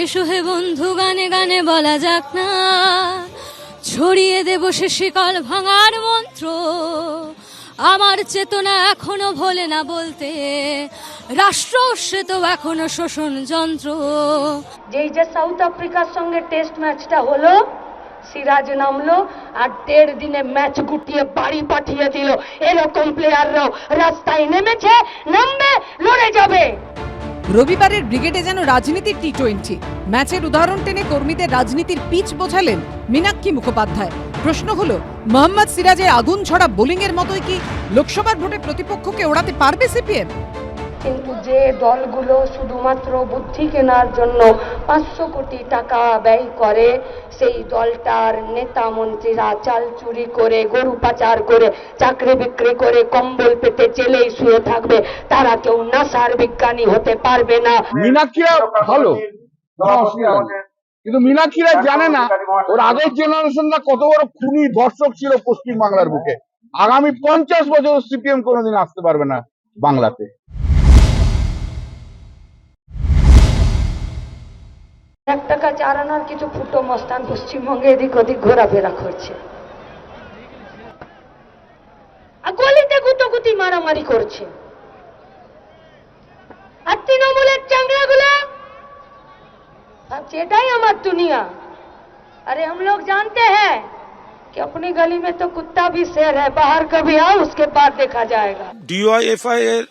এসো হে বন্ধু, গানে গানে বলা যাক না। ছড়িয়ে দেব সে শিকল ভাঙার মন্ত্র। আমার চেতনা এখনও ভোলে না বলতে। রাষ্ট্র তো এখনও শোষণ যন্ত্র। যেই যে সাউথ আফ্রিকার সঙ্গে টেস্ট ম্যাচটা হলো, সিরাজ নামলো আর দেড় দিনে ম্যাচ গুটিয়ে বাড়ি পাঠিয়ে দিল এরকম প্লেয়াররাও রাস্তায় নেমেছে, নামবে, লড়ে যাবে। রবিবারের ব্রিগেডে যেন রাজনীতির টি টোয়েন্টি ম্যাচের উদাহরণ টেনে কর্মীদের রাজনীতির পিচ বোঝালেন মীনাক্ষী মুখোপাধ্যায়। প্রশ্ন হলো, মোহাম্মদ সিরাজের আগুন ছড়া বোলিংয়ের মতোই কি লোকসভার ভোটে প্রতিপক্ষকে ওড়াতে পারবে সিপিএম? কিন্তু যে দলগুলো শুধুমাত্র বুদ্ধি কেনার জন্য পাঁচশো কোটি টাকা ব্যয় করে সেই দলটার নেতা মন্ত্রীরা চাল চুরি করে গরু পাচার করে চাকরি বিক্রি করে কম্বল পেতে জেলেই শুয়ে থাকবে। তারা কেউ নাসার বিজ্ঞানী হতে পারবে না। মীনাক্ষীরা ভালো কিন্তু মীনাক্ষীরা জানে না ওর আগের জেনারেশনরা কত বড় খুনি দর্শক ছিল পশ্চিম বাংলার বুকে। আগামী পঞ্চাশ বছর সিপিএম কোনোদিন আসতে পারবে না বাংলাতে। এক টাকা চার কিছু ফুটো মস্তান পশ্চিমবঙ্গে এদিক ওদিক ঘোরাফেরা করছে। আর গলিতে গুতগুতি মারামারি করছে। আর তৃণমূলের চাংড়া গুলো এটাই আমার দুনিয়া। আরে हम लोग जानते हैं कि এর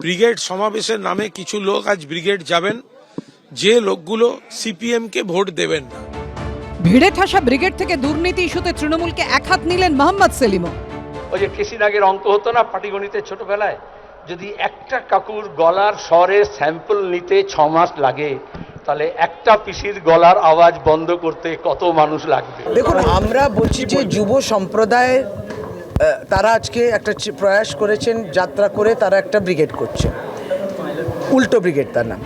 ব্রিগেড সমাবেশের নামে কিছু লোক আজ ব্রিগেড যাবেন। যে লোকগুলো সিপিএম কে ভোট দেবেন না। ভিড়ে ঠাসা ব্রিগেড থেকে দুর্নীতি ইস্যুতে তৃণমূলকে এক হাত নিলেন মোহাম্মদ সেলিমও। ওই যে কেসিনাগের অঙ্ক হতো না পাটিগণিতের ছোটবেলায়? যদি একটা কাকুর গলার স্বরের স্যাম্পল নিতে ছ মাস লাগে তাহলে একটা পিসির গলার আওয়াজ বন্ধ করতে কত মানুষ লাগবে? দেখুন আমরা বলছি যে যুব সম্প্রদায়ের তারা আজকে একটা প্রয়াস করেছেন যাত্রা করে তারা একটা ব্রিগেড করছে। উল্টো ব্রিগেড তার নাম।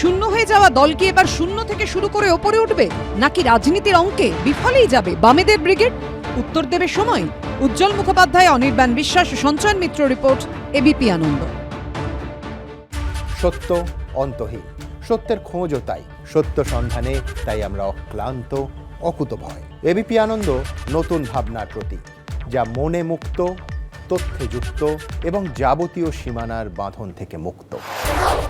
শূন্য হয়ে যাওয়া দল কি এবার শূন্য থেকে শুরু করে ওপরে উঠবে? নাকি রাজনীতির অঙ্কে বিফলেই যাবে বামেদের ব্রিগেড? উত্তর দেবে সময়। উজ্জ্বল মুখোপাধ্যায়, অনির্বাণ বিশ্বাস সঞ্চয়ন মিত্র রিপোর্ট এবিপি আনন্দ। সত্য অন্তহীন। সত্যের খোঁজও তাই। সত্য সন্ধানে তাই আমরা অক্লান্ত অকুতভয় এবিপি আনন্দ, নতুন ভাবনার প্রতীক, যা মনে মুক্ত, তথ্যে যুক্ত এবং যাবতীয় সীমানার বাঁধন থেকে মুক্ত।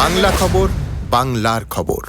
বাংলা খবর বাংলার খবর।